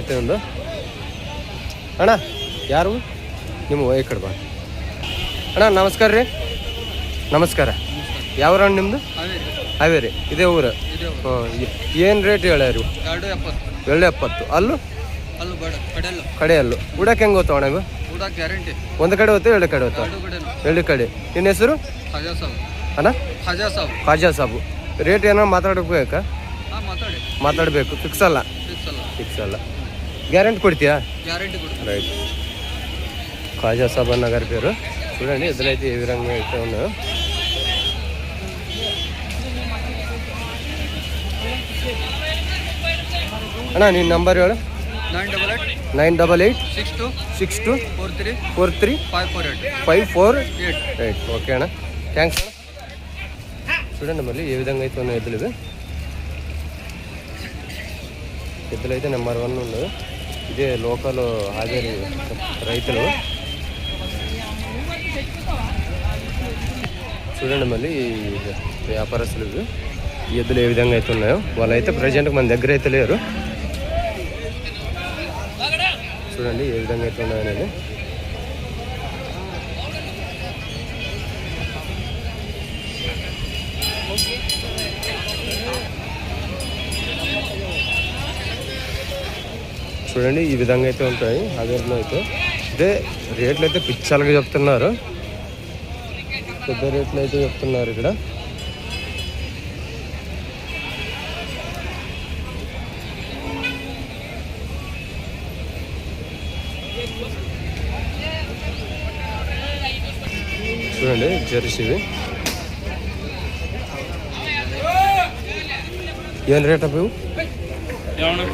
ಐತೆ ಒಂದು ಅಣ್ಣ ಯಾರು? ನಿಮ್ಮ ಈ ಕಡೆ ಬಾ. ಅಣ್ಣ ನಮಸ್ಕಾರ ರೀ. ನಮಸ್ಕಾರ. ಯಾವ ಅಣ್ಣ ನಿಮ್ಮದು ಹಾವೇರಿ. ಇದೇ ಊರು. ಹಾಂ ಏನು ರೇಟ್ ಹೇಳ್ಯಾರಿ ಎರಡು ಎಪ್ಪತ್ತು. ಎಳ್ಳೆ ಎಪ್ಪತ್ತು. ಅಲ್ಲೂ? ಅಲ್ಲೂ ಬೇಡ ಕಡೆ ಅಲ್ಲು ಉಡಕ್ಕೆ ಹೆಂಗೆ ಗೊತ್ತಾವ ಅಣ್ಣ ಇವು? ಒಂದು ಕಡೆ ಹೋಗ್ತಾವೆ ಎರಡು ಕಡೆ ಹೋಗ್ತಾವ ಎರಡು ಕಡೆ. ನಿನ್ನ ಹೆಸರು? ಅಣ್ಣ? ಖಾಜಾ ಸಾಬ್. ರೇಟ್ ಏನೋ ಮಾತಾಡಬೇಕಾ? ಮಾತಾಡಬೇಕು. ಫಿಕ್ಸ್ ಅಲ್ಲ. ಫಿಕ್ಸ್ ಅಲ್ಲ. గ్యారెంటీ కొడితేయా గ్యారెంటీ కొడుతుంది రైట్ ఖాజా సాబా నగర్ పేరు చూడండి ఎదురైతే ఏ విధంగా అయితే ఉన్నాయో అన్నా నీ నంబర్ ఏడు nine double eight six two six two four three four three five four eight five four eight right okay అన్న థ్యాంక్స్ అన్న చూడండి మళ్ళీ ఏ విధంగా అయితే ఉన్నాయో ఎద్దులు ఎద్దులు అయితే నెంబర్ వన్ ఉండదు ఇదే లోకల్ హాజరు రైతులు. చూడండి మళ్ళీ వ్యాపారస్తులు ఎద్దులు ఏ విధంగా అయితే ఉన్నాయో. వాళ్ళైతే ప్రజెంట్ మన దగ్గర అయితే లేరు. చూడండి ఏ విధంగా అయితే ఉన్నాయో చూడండి ఈ విధంగా అయితే ఉంటాయి. అగర్లో అయితే అదే రేట్లు అయితే పిచ్చాలుగా చెప్తున్నారు. పెద్ద రేట్లు అయితే చెప్తున్నారు ఇక్కడ. చూడండి జెర్సీవి ఏం రేట్ అప్పుడు ಇವು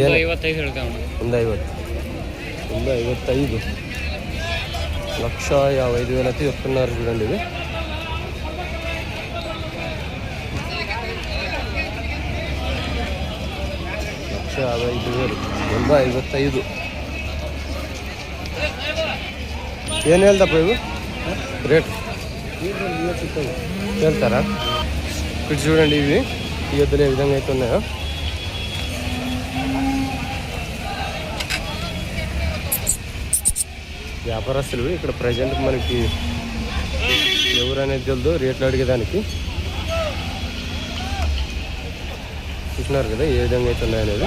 ಏನು ಐವತ್ತೈದು ಹೇಳ್ತೇವೆ ಒಂದು ಐವತ್ತು ಒಂದು ಐವತ್ತೈದು లక్ష యాభై ఐదు వేలు అయితే చెప్తున్నారు చూడండి ఇది లక్ష యాభై ఐదు వేలు ಒಂದು ಐವತ್ತೈದು ಏನು ಹೇಳ್ದಪ್ಪ ಇವು ರೇಟ್ ಹೇಳ್ತಾರಾ ఇక్కడ చూడండి ఇవి ఈ ఎద్దులు ఏ విధంగా అయితే వ్యాపారస్తులు ఇక్కడ ప్రజెంట్ మనకి ఎవరు అనేది తెలియదు రేట్లు అడిగేదానికి. చూసినారు కదా ఏ విధంగా అయితే ఉన్నాయనేది.